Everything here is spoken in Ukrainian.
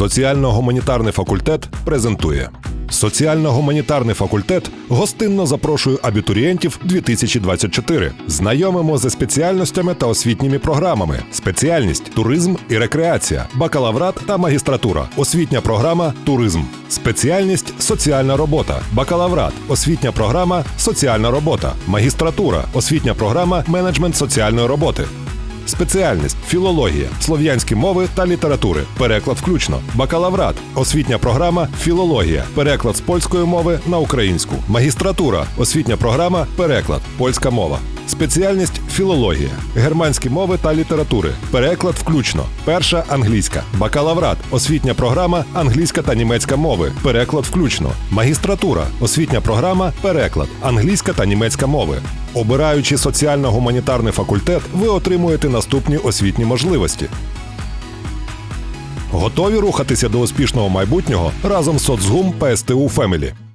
Соціально-гуманітарний факультет презентує. Соціально-гуманітарний факультет гостинно запрошує абітурієнтів 2024. Знайомимо за спеціальностями та освітніми програмами. Спеціальність туризм і рекреація, бакалаврат та магістратура. Освітня програма туризм. Спеціальність соціальна робота, бакалаврат, освітня програма соціальна робота, магістратура, освітня програма менеджмент соціальної роботи. Спеціальність філологія, слов'янські мови та літератури. Переклад включно. Бакалаврат, освітня програма філологія. Переклад з польської мови на українську. Магістратура, освітня програма переклад, польська мова. Спеціальність філологія, германські мови та літератури. Переклад включно. Перша англійська. Бакалаврат, освітня програма англійська та німецька мови. Переклад включно. Магістратура, освітня програма переклад, англійська та німецька мови. Обираючи соціально-гуманітарний факультет, ви отримуєте наступні освітні можливості. Готові рухатися до успішного майбутнього разом з соцгум ПСТУ Фемілі.